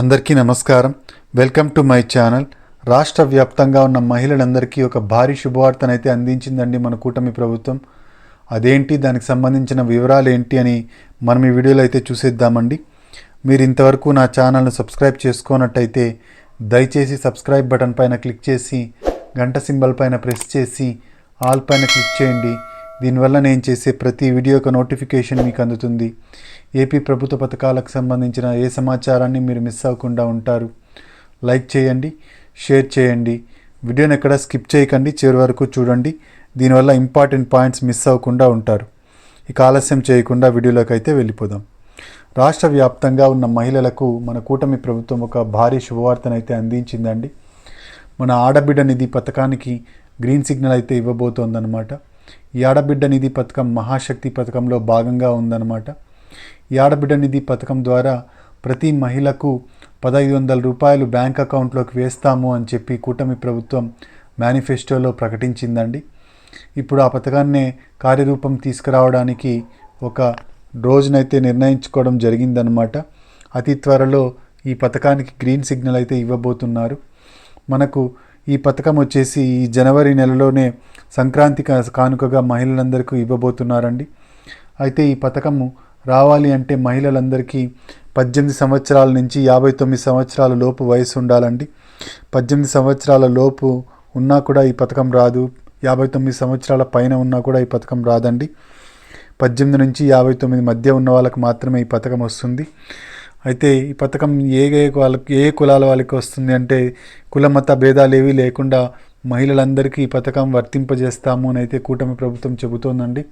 అందరికీ నమస్కారం. Welcome to my channel. రాష్ట్ర వ్యాప్తంగా ఉన్న మహిళలందరికీ ఒక భారీ శుభవార్తనైతే అందించిందండి మన కూటమి ప్రభుత్వం. అదేంటి? దానికి సంబంధించిన వివరాలు ఏంటి అని మనం ఈ వీడియోలో అయితే చూసేద్దామండి. మీరు ఇంతవరకు నా ఛానల్ను సబ్స్క్రైబ్ చేసుకోనట్టయితే దయచేసి సబ్స్క్రైబ్ బటన్ పైన క్లిక్ చేసి గంట సింబల్ పైన ప్రెస్ చేసి ఆల్ పైన క్లిక్ చేయండి. దీనివల్ల నేను చేసే ప్రతి వీడియో యొక్క నోటిఫికేషన్ మీకు అందుతుంది. ఏపీ ప్రభుత్వ పథకాలకు సంబంధించిన ఏ సమాచారాన్ని మీరు మిస్ అవ్వకుండా ఉంటారు? లైక్ చేయండి షేర్ చేయండి. వీడియోని ఎక్కడ స్కిప్ చేయకండి చివరి వరకు చూడండి. దీనివల్ల ఇంపార్టెంట్ పాయింట్స్ మిస్ అవ్వకుండా ఉంటారు. ఇక ఆలస్యం చేయకుండా వీడియోలోకి అయితే వెళ్ళిపోదాం. రాష్ట్ర వ్యాప్తంగా ఉన్న మహిళలకు మన కూటమి ప్రభుత్వం ఒక భారీ శుభవార్తనైతే అందించిందండి. మన ఆడబిడ్డ నిధి పథకానికి గ్రీన్ సిగ్నల్ అయితే ఇవ్వబోతోందన్నమాట. యాడబిడ్డ నిధి పథకం మహాశక్తి పథకంలో భాగంగా ఉందన్నమాట. యాడబిడ్డ నిధి పథకం ద్వారా ప్రతి మహిళకు పదహైదు వందల రూపాయలు బ్యాంక్ అకౌంట్లోకి వేస్తాము అని చెప్పి కూటమి ప్రభుత్వం మేనిఫెస్టోలో ప్రకటించిందండి. ఇప్పుడు ఆ పథకాన్నే కార్యరూపం తీసుకురావడానికి ఒక రోజునైతే నిర్ణయించుకోవడం జరిగిందనమాట అతి త్వరలో ఈ పథకానికి గ్రీన్ సిగ్నల్ అయితే ఇవ్వబోతున్నారు. మనకు ఈ పథకం వచ్చేసి ఈ జనవరి నెలలోనే సంక్రాంతి కానుకగా మహిళలందరికీ ఇవ్వబోతున్నారండి. అయితే ఈ పథకము రావాలి అంటే మహిళలందరికీ పద్దెనిమిది సంవత్సరాల నుంచి యాభై తొమ్మిది సంవత్సరాల లోపు వయసు ఉండాలండి. పద్దెనిమిది సంవత్సరాల లోపు ఉన్నా కూడా ఈ పథకం రాదు. యాభై తొమ్మిది సంవత్సరాల పైన ఉన్నా కూడా ఈ పథకం రాదండి. పద్దెనిమిది నుంచి యాభై తొమ్మిది మధ్య ఉన్న వాళ్ళకి మాత్రమే ఈ పథకం వస్తుంది. అయితే ఈ పథకం ఏ ఏ వాళ్ళకి ఏ కులాల వాళ్ళకి వస్తుంది అంటే కులమత భేదాలు ఏవీ లేకుండా మహిళలందరికీ ఈ పథకం వర్తింపజేస్తాము అని అయితే కూటమి ప్రభుత్వం చెబుతోందండి.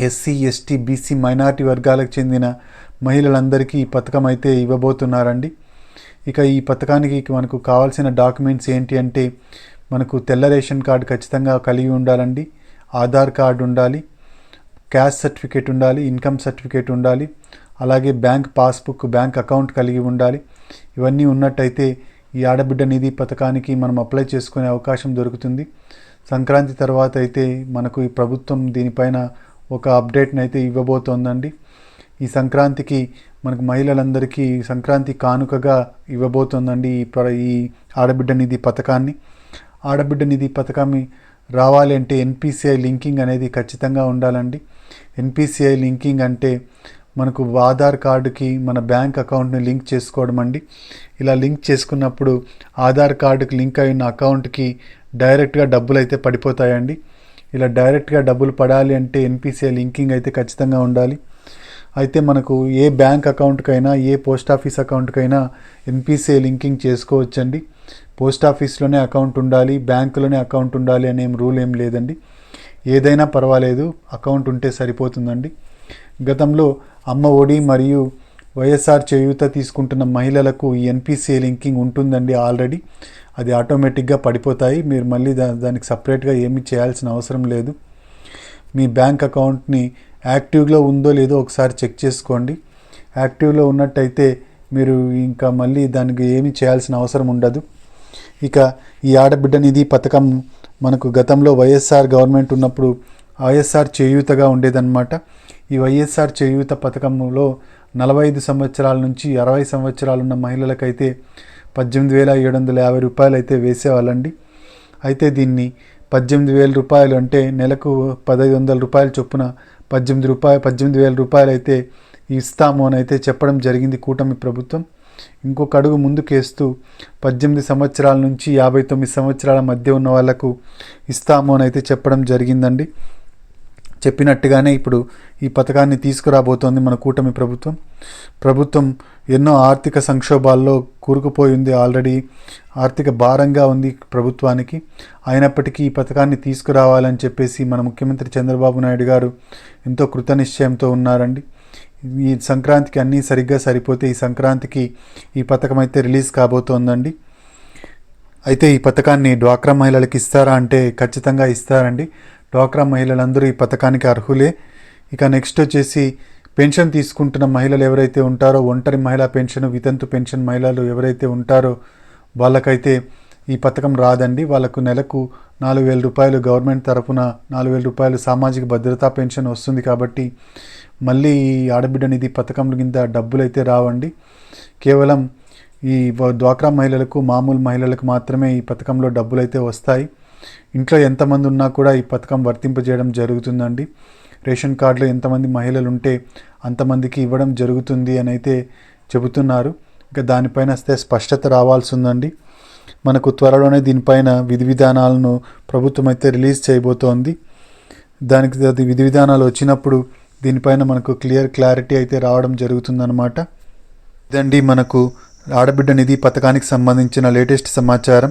ఎస్సీ ఎస్టీ బీసీ మైనారిటీ వర్గాలకు చెందిన మహిళలందరికీ ఈ పథకం అయితే ఇవ్వబోతున్నారండి. ఇక ఈ పథకానికి మనకు కావాల్సిన డాక్యుమెంట్స్ ఏంటి అంటే మనకు తెల్ల రేషన్ కార్డు ఖచ్చితంగా కలిగి ఉండాలండి. ఆధార్ కార్డు ఉండాలి. క్యాష్ సర్టిఫికేట్ ఉండాలి. ఇన్కమ్ సర్టిఫికేట్ ఉండాలి. అలాగే బ్యాంక్ పాస్బుక్ బ్యాంక్ అకౌంట్ కలిగి ఉండాలి. ఇవన్నీ ఉన్నట్టయితే ఈ ఆడబిడ్డ నిధి పథకానికి మనం అప్లై చేసుకునే అవకాశం దొరుకుతుంది. సంక్రాంతి తర్వాత అయితే మనకు ఈ ప్రభుత్వం దీనిపైన ఒక అప్డేట్ని అయితే ఇవ్వబోతోందండి. ఈ సంక్రాంతికి మనకు మహిళలందరికీ సంక్రాంతి కానుకగా ఇవ్వబోతోందండి ఈ ప్ర ఈ ఆడబిడ్డ నిధి పథకాన్ని. ఆడబిడ్డ నిధి పథకం రావాలి అంటే ఎన్పిసిఐ లింకింగ్ అనేది ఖచ్చితంగా ఉండాలండి. ఎన్పిసిఐ లింకింగ్ అంటే మనకు ఆధార్ కార్డుకి మన బ్యాంక్ అకౌంట్ని లింక్ చేసుకోవడం అండి. ఇలా లింక్ చేసుకున్నప్పుడు ఆధార్ కార్డుకి లింక్ అయిన అకౌంట్కి డైరెక్ట్గా డబ్బులు అయితే పడిపోతాయండి. ఇలా డైరెక్ట్గా డబ్బులు పడాలి అంటే ఎన్పిసిఐ లింకింగ్ అయితే ఖచ్చితంగా ఉండాలి. అయితే మనకు ఏ బ్యాంక్ అకౌంట్కైనా ఏ పోస్ట్ ఆఫీస్ అకౌంట్కైనా ఎన్పిసిఐ లింకింగ్ చేసుకోవచ్చండి. పోస్ట్ ఆఫీస్లోనే అకౌంట్ ఉండాలి బ్యాంకులోనే అకౌంట్ ఉండాలి అనే రూల్ ఏం లేదండి. ఏదైనా పర్వాలేదు అకౌంట్ ఉంటే సరిపోతుందండి. గతంలో అమ్మ ఒడి మరియు వైఎస్ఆర్ చేయూత తీసుకుంటున్న మహిళలకు ఈ ఎన్పిసిఏ లింకింగ్ ఉంటుందండి ఆల్రెడీ. అది ఆటోమేటిక్గా పడిపోతాయి. మీరు మళ్ళీ దా దానికి సపరేట్గా ఏమీ చేయాల్సిన అవసరం లేదు. మీ బ్యాంక్ అకౌంట్ని యాక్టివ్లో ఉందో లేదో ఒకసారి చెక్ చేసుకోండి. యాక్టివ్లో ఉన్నట్టయితే మీరు ఇంకా మళ్ళీ దానికి ఏమీ చేయాల్సిన అవసరం ఉండదు. ఇక ఈ ఆడబిడ్డ నిధి పథకం మనకు గతంలో వైఎస్ఆర్ గవర్నమెంట్ ఉన్నప్పుడు వైఎస్ఆర్ చేయూతగా ఉండేదన్నమాట. ఈ వైఎస్ఆర్ చేయూత పథకంలో నలభై ఐదు సంవత్సరాల నుంచి అరవై సంవత్సరాలు ఉన్న మహిళలకైతే పద్దెనిమిది వేల ఏడు వందల యాభై రూపాయలు అయితే వేసేవాళ్ళండి. అయితే దీన్ని పద్దెనిమిది వేల రూపాయలు అంటే నెలకు పదహైదు వందల రూపాయల చొప్పున పద్దెనిమిది రూపాయలు పద్దెనిమిది వేల రూపాయలు అయితే ఇస్తాము అని అయితే చెప్పడం జరిగింది కూటమి ప్రభుత్వం. ఇంకొక అడుగు ముందుకేస్తూ పద్దెనిమిది సంవత్సరాల నుంచి యాభై తొమ్మిది సంవత్సరాల మధ్య ఉన్న వాళ్ళకు ఇస్తాము అని అయితే చెప్పడం జరిగిందండి. చెప్పినట్టుగానే ఇప్పుడు ఈ పథకాన్ని తీసుకురాబోతోంది మన కూటమి ప్రభుత్వం. ప్రభుత్వం ఎన్నో ఆర్థిక సంక్షోభాల్లో కూరుకుపోయి ఉంది ఆల్రెడీ. ఆర్థిక భారంగా ఉంది ప్రభుత్వానికి. అయినప్పటికీ ఈ పథకాన్ని తీసుకురావాలని చెప్పేసి మన ముఖ్యమంత్రి చంద్రబాబు నాయుడు గారు ఎంతో కృతనిశ్చయంతో ఉన్నారండి. ఈ సంక్రాంతికి అన్నీ సరిగ్గా సరిపోతే ఈ సంక్రాంతికి ఈ పథకం అయితే రిలీజ్ కాబోతోందండి. అయితే ఈ పథకాన్ని డ్వాక్రా మహిళలకు ఇస్తారా అంటే ఖచ్చితంగా ఇస్తారండి. డ్వాక్రా మహిళలందరూ ఈ పథకానికి అర్హులే. ఇక నెక్స్ట్ వచ్చేసి పెన్షన్ తీసుకుంటున్న మహిళలు ఎవరైతే ఉంటారో ఒంటరి మహిళా పెన్షన్ వితంతు పెన్షన్ మహిళలు ఎవరైతే ఉంటారో వాళ్ళకైతే ఈ పథకం రాదండి. వాళ్ళకు నెలకు నాలుగు వేల రూపాయలు గవర్నమెంట్ తరఫున నాలుగు వేల రూపాయలు సామాజిక భద్రతా పెన్షన్ వస్తుంది కాబట్టి మళ్ళీ ఈ ఆడబిడ్డ నిధి పథకం కింద డబ్బులు అయితే రావండి. కేవలం ఈ డ్వాక్రా మహిళలకు మామూలు మహిళలకు మాత్రమే ఈ పథకంలో డబ్బులు అయితే వస్తాయి. ఇంట్లో ఎంతమంది ఉన్నా కూడా ఈ పథకం వర్తింపజేయడం జరుగుతుందండి. రేషన్ కార్డులో ఎంతమంది మహిళలు ఉంటే అంతమందికి ఇవ్వడం జరుగుతుంది అని అయితే చెబుతున్నారు. ఇంకా దానిపైన వస్తే స్పష్టత రావాల్సి ఉందండి మనకు త్వరలోనే దీనిపైన విధి విధానాలను ప్రభుత్వం అయితే రిలీజ్ చేయబోతోంది. దానికి అది విధి విధానాలు వచ్చినప్పుడు దీనిపైన మనకు క్లియర్ క్లారిటీ అయితే రావడం జరుగుతుందన్నమాట. ఇదండి మనకు ఆడబిడ్డ నిధి పథకానికి సంబంధించిన లేటెస్ట్ సమాచారం.